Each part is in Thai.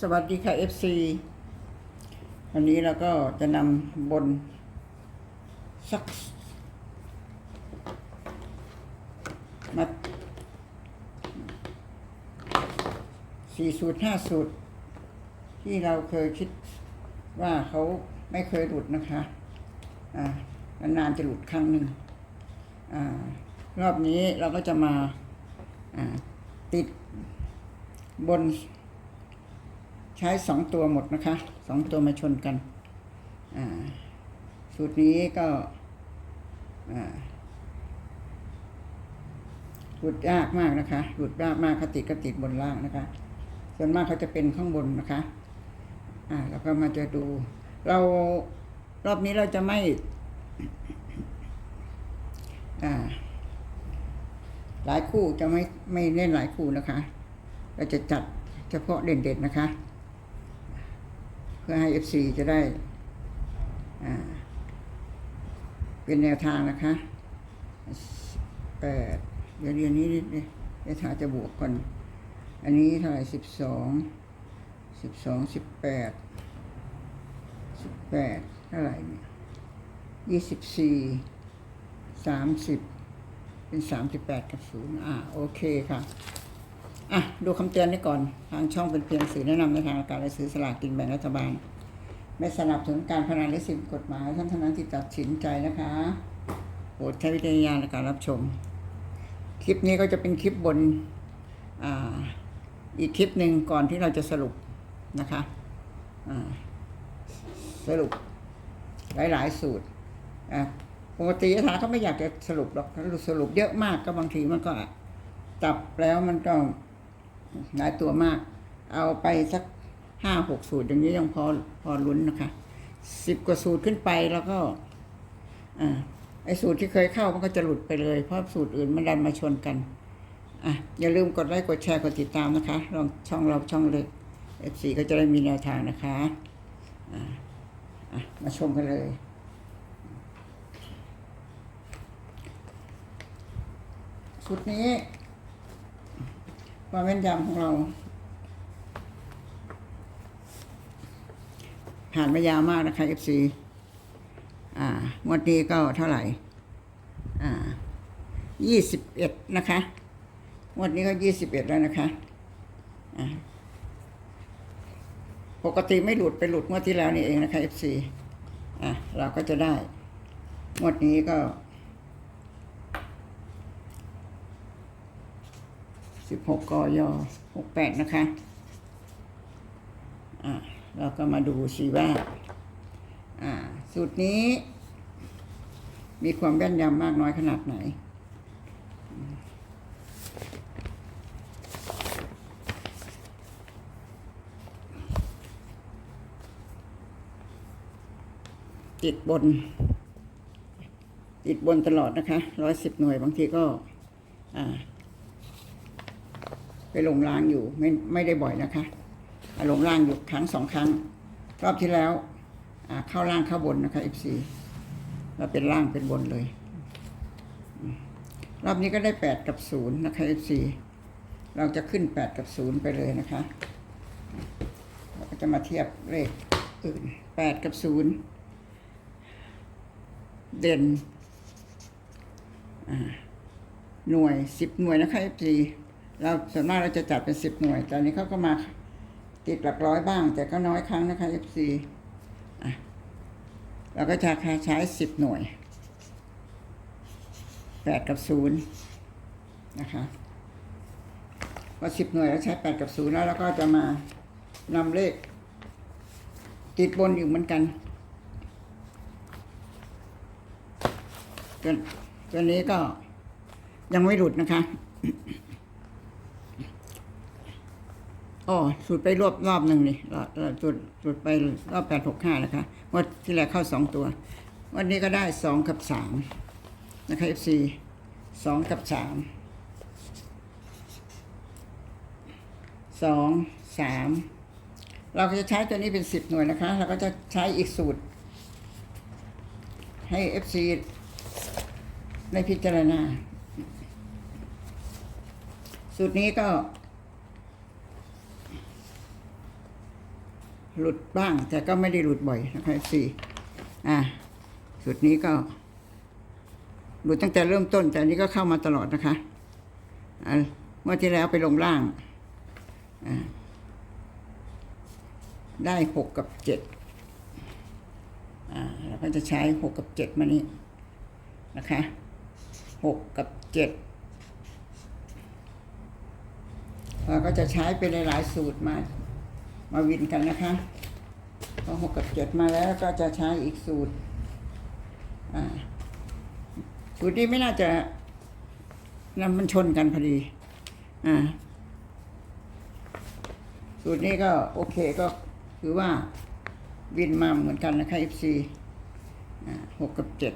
สวัสดีค่ะ FC วันนี้เราก็จะนำบนสักมาสี่สูตรห้าสูตร ที่เราเคยคิดว่าเขาไม่เคยหลุดนะคะอ่านานๆจะหลุดครั้งหนึ่งอ่ารอบนี้เราก็จะมาอ่าติดบน ใช้สองตัวหมดนะคะสองตัวมาชนกัน อ่า สูตรนี้ก็อ่าหลุดยากมากนะคะหลุดยากมากคติดก็ติดบนล่างนะคะ ส่วนมากเขาจะเป็นข้างบนนะคะ อ่าแล้วก็มาจะดู เรารอบนี้เราจะไม่ อ่า หลายคู่จะไม่ไม่เล่นหลายคู่นะคะ เราจะจัดเฉพาะเด่นๆนะคะ พื่อให้ FC จะได้เป็นแนวทางนะคะแปดเดี๋ยวเรียนนี้นิดเดี๋ยวถาจะบวกก่อน อันนี้เท่าไหร่สิบสองสิบสองสิบแปดสิบแปดเท่าไหร่เนี่ยยี่สิบสี่สามสิบเป็นสามสิบแปดกับศูนย์อ่าโอเคค่ะ อะ ดูคำเตือนนี้ก่อน ทางช่องเป็นเพียงสื่อแนะนำในทางการซื้อสลากกินแบ่งรัฐบาล ไม่สนับสนุนการพนันและสิ่งกฎหมายท่านทานั้นที่ตัดสินใจนะคะโปรดใช้วิจารณญาณในการรับชม คลิปนี้ก็จะเป็นคลิปบนอ่าอีกคลิปหนึ่งก่อนที่เราจะสรุปนะคะสรุปหลาย ๆ สูตรปกติยถาเขาไม่อยากจะสรุปหรอกสรุปเยอะมากก็บางทีมันก็ตับแล้วมันก็ หลายตัวมาก เอาไปสักห้าหกสูตรอย่างนี้ยังพอพอลุ้นนะคะสิบกว่าสูตรขึ้นไปแล้วก็อ่าไอ้สูตรที่เคยเข้ามันก็จะหลุดไปเลย เพราะสูตรอื่นมันดันมาชนกันอะอย่าลืมกดไลค์กดแชร์กดติดตามนะคะลองช่องเราช่องเล็กเอฟซีก็จะได้มีแนวทางนะคะอะอะมาชมกันเลยชุดนี้ ความแม่นยำของเรา ผ่านมายาวมากนะคะ FC อ่างวดนี้ก็เท่าไหร่ อ่ายี่สิบเอ็ดนะคะงวดนี้ก็ยี่สิบเอ็ดแล้วนะคะอ่าปกติไม่หลุดไปหลุดงวดที่แล้วนี่เองนะคะ FC อะเราก็จะได้ งวดนี้ก็ สิบหกกยหกแปดนะคะ อ่าเราก็มาดูสิว่า อ่า สูตรนี้ มีความแม่นยำมากน้อยขนาดไหนติดบน ติดบนตลอดนะคะร้อยสิบหน่วยบางทีก็ อ่า ลงล่างอยู่ไม่ไม่ได้บ่อยนะคะลงล่างอยู่ครั้งสองครั้ง รอบที่แล้วเข้าล่างเข้าบนนะคะ FC แล้วเป็นล่างเป็นบนเลย รอบนี้ก็ได้แปดกับศูนย์นะคะ FC เราจะขึ้นแปดกับศูนย์ไปเลยนะคะเราก็จะมาเทียบเลขอื่นแปดกับศูนย์เด่นหน่วยสิบหน่วยนะคะ FC เราส่วนมากเราจะจัดเป็นสิบหน่วยแต่อันนี้เขาก็มาติดหลักร้อยบ้าง แต่ก็น้อยครั้งนะคะ FC อะเราก็จะใช้สิบหน่วยแปดกับศูนย์นะคะพอสิบหน่วยเราใช้แปดกับศูนย์แล้วเราก็จะมานำเลข ติดบนอยู่เหมือนกันตัวตัวนี้ก็ยังไม่หลุดนะคะ อ๋อสูตรไปรอบรอบหนึ่งนี่รอบรอบสูตรสูตรไปรอบแปดหกห้านะคะวันที่แล้วเข้าสองตัว วันนี้ก็ได้สองกับสามนะคะ FC สองกับสามสองสามเราก็จะใช้ตัวนี้เป็นสิบหน่วยนะคะเราก็จะใช้อีกสูตร ให้ FC ในพิจารณา สูตรนี้ก็ หลุดบ้าง แต่ก็ไม่ได้หลุดบ่อยนะคะสี่อ่าสูตรนี้ก็ หลุดตั้งแต่เริ่มต้น แต่นี้ก็เข้ามาตลอดนะคะอ่าเมื่อที่แล้วไปลงล่างอ่าได้หกกับเจ็ดอ่าเราก็จะใช้หกกับเจ็ดมานี่นะคะหกกับเจ็ดเราก็จะใช้ไปในหลายๆสูตรมา มาวินกันนะคะพอหกกับเจ็ดมาแล้วก็จะใช้อีกสูตรสูตรนี้ไม่น่าจะนำมันชนกันพอดี อ่า สูตรนี้ก็โอเคก็คือว่าวินมาเหมือนกันนะคะ FC อ่าหกกับเจ็ด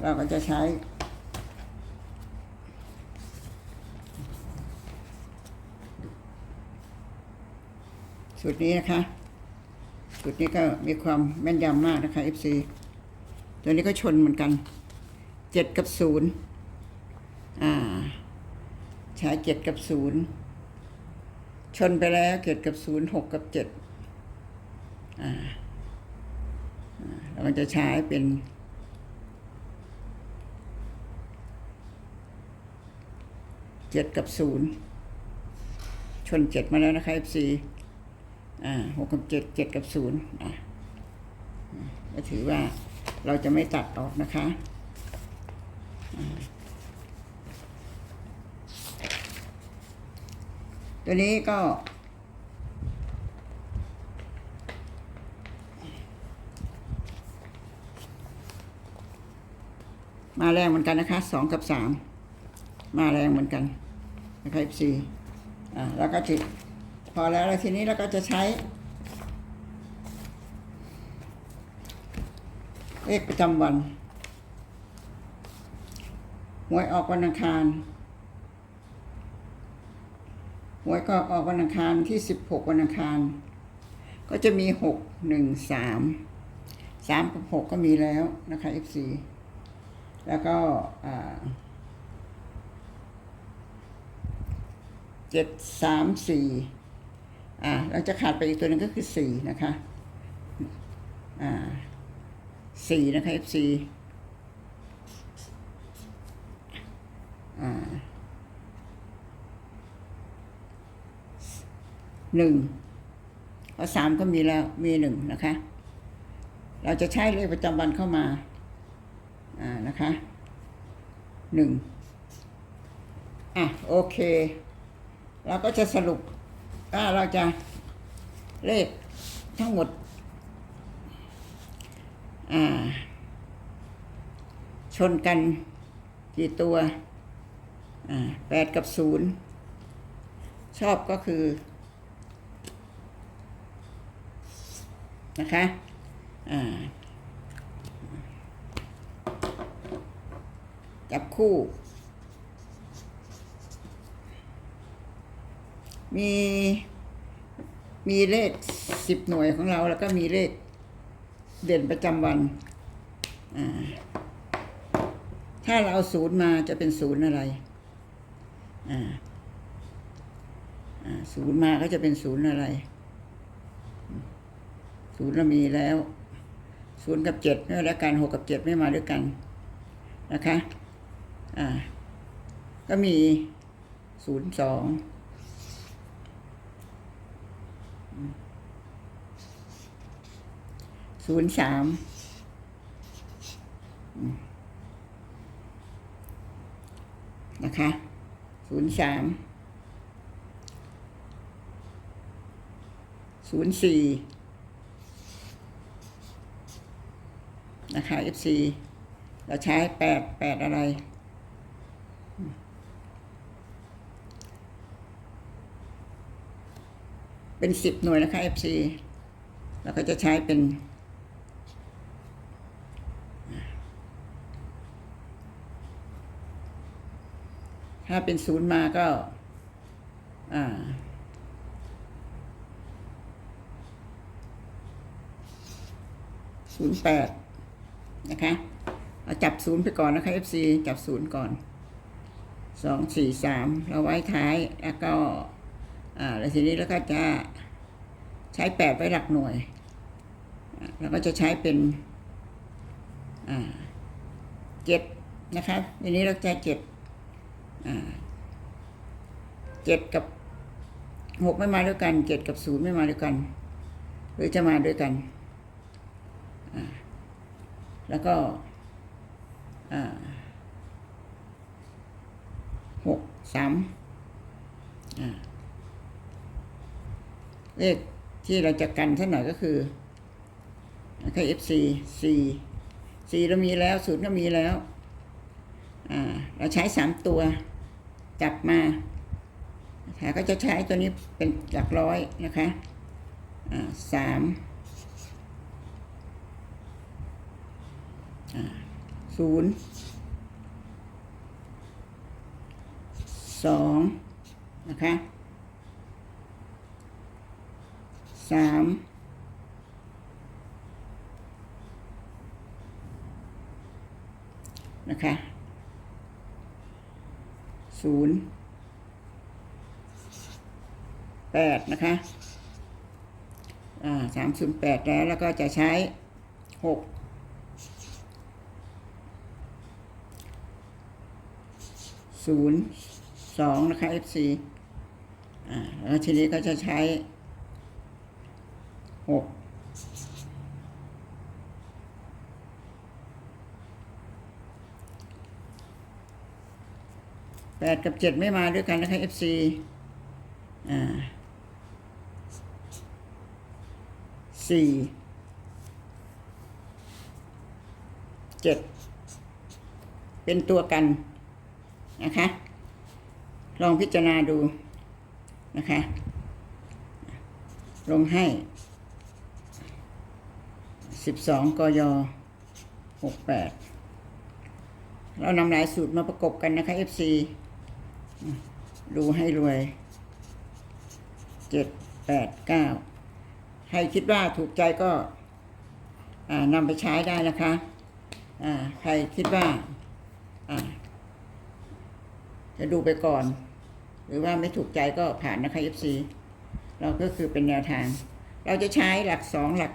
เราก็จะใช้ สูตรนี้นะคะ สูตรนี้ก็มีความแม่นยำมากนะคะ FC ตัวนี้ก็ชนเหมือนกันเจ็ดกับศูนย์อ่าใช้เจ็ดกับศูนย์ชนไปแล้วเจ็ดกับศูนย์หกกับเจ็ดอ่าอ่าจะใช้เป็นเจ็ดกับศูนย์ชนเจ็ดมาแล้วนะคะ FC อ่าหกกับเจ็ดเจ็ดกับศูนย์อะก็ถือว่าเราจะไม่ตัดออกนะคะตัวนี้ก็ มาแรงเหมือนกันนะคะสองกับสามมาแรงเหมือนกันนะคะ FC อ่าแล้วก็จิ พอแล้วแล้วทีนี้เราก็จะใช้ เลขประจำวันหวยออกวันอังคารหวยก็ออกวันอังคารที่สิบหกวันอังคาร ก็จะมีหกหนึ่งสามสามกับหกก็มีแล้วนะคะ FC แล้วก็เจ็ดสามสี่ อ่าเราจะขาดไปอีกตัวหนึ่งก็คือสี่นะคะอ่าสี่นะคะ FC อ่าหนึ่งเพราะสามก็มีแล้วมีหนึ่งนะคะ เราจะใช้เลขประจำวันเข้ามาอ่านะคะหนึ่งอะโอเค เราก็จะสรุป ว่าเราจะเลขทั้งหมด อ่า ชนกันกี่ตัว อ่าแปดกับศูนย์ชอบก็คือ นะคะ อ่า จับคู่ มีมีเลขสิบหน่วยของเราแล้วก็มีเลขเด่นประจำวัน ถ้าเราเอาศูนย์มาจะเป็นศูนย์อะไรอ่าศูนย์มาก็จะเป็นศูนย์อะไร ศูนย์เรามีแล้วศูนย์กับเจ็ดไม่แล้วกันหกกับเจ็ดไม่มาด้วยกันนะคะ อ่า ก็มีศูนย์สอง ศูนย์สามนะคะศูนย์สามศูนย์สี่นะคะ FC เราใช้แปดแปดอะไรเป็นสิบหน่วยนะคะ FC เราก็จะใช้เป็น ถ้าเป็นศูนย์มาก็ อ่า ศูนย์แปดนะคะเอาจับศูนย์ไปก่อนนะคะ FC จับศูนย์ก่อนสองสี่สามเราไว้ท้ายแล้วก็ อ่าแล้วทีนี้แล้วก็จะใช้แปดไว้หลักหน่วยแล้วก็จะใช้เป็น อ่าเจ็ดนะคะทีนี้เราใช้เจ็ด เจ็ดกับหกไม่มาด้วยกันเจ็ดกับศูนย์ไม่มาด้วยกัน หรือจะมาด้วยกัน แล้วก็หกสามเลขที่เราจะกันสักหน่อยก็คือนะคะ FC สี่สี่เรามีแล้วศูนย์ก็มีแล้ว อ่า เราใช้สามตัว จับมานะคะก็จะใช้ตัวนี้เป็นหลักร้อยนะคะสามศูนย์สองนะคะสามนะคะ ศูนย์แปดนะคะอ่าสามศูนย์แปดแล้วแล้วก็จะใช้หกศูนย์สองนะคะ FC อ่าแล้วทีนี้ก็จะใช้หก แปดกับเจ็ดไม่มาด้วยกันนะคะ FC อ่าสี่เจ็ดเป็นตัวกันนะคะ ลองพิจารณาดูนะคะ ลงให้สิบสองกยหกแปดเรานำหลายสูตรมาประกบกันนะคะ FC ดูให้รวยเจ็ดแปดเก้าใครคิดว่าถูกใจก็นำไปใช้ได้นะคะใครคิดว่าอ่าจะดูไปก่อน หรือว่าไม่ถูกใจก็ผ่านนะคะ FC เราก็คือเป็นแนวทาง เราจะใช้หลักสองหลัก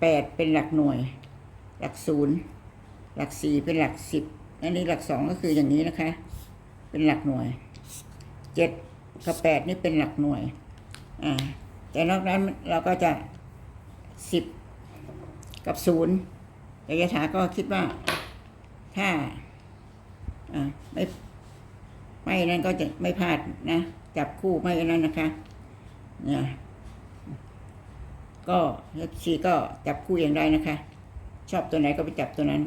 แปดเป็นหลักหน่วย หลักศูนย์หลักสี่เป็นหลักสิบอันนี้หลักสองก็คืออย่างนี้นะคะ เป็นหลักหน่วยเจ็ดกับแปดนี่เป็นหลักหน่วย อ่า แต่นอกนั้นเราก็จะสิบกับศูนย์แต่ยถาก็คิดว่าถ้า อ่า ไม่ไม่นั้นก็จะไม่พลาดนะ จับคู่ไม่นั้นนะคะ เนี่ย ก็เอซีก็จับคู่เองได้นะคะ ชอบตัวไหนก็ไปจับตัวนั้น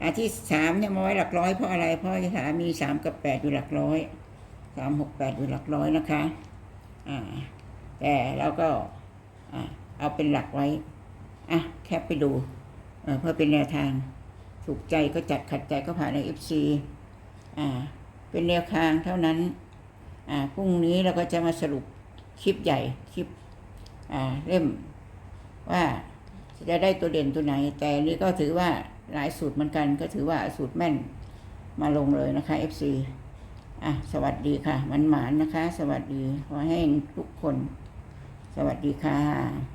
อาที่สามเนี่ยมาไว้หลักร้อยเพราะอะไร เพราะยถามีสามกับแปดอยู่หลักร้อยสามหกแปดอยู่หลักร้อยนะคะ อ่า แต่เราก็อ่าเอาเป็นหลักไว้ อะ แคปไปดูเพื่อเป็นแนวทาง ถูกใจก็จัดขัดใจก็ผ่านใน FC อ่า เป็นแนวทางเท่านั้น อ่า พรุ่งนี้เราก็จะมาสรุปคลิปใหญ่คลิป อ่า เล่มว่าจะได้ตัวเด่นตัวไหน แต่นนี้ก็ถือว่า หลายสูตรเหมือนกันก็ถือว่าสูตรแม่นมาลงเลยนะคะ FC อะสวัสดีค่ะมันหมานนะคะ สวัสดีขอให้ทุกคน สวัสดีค่ะ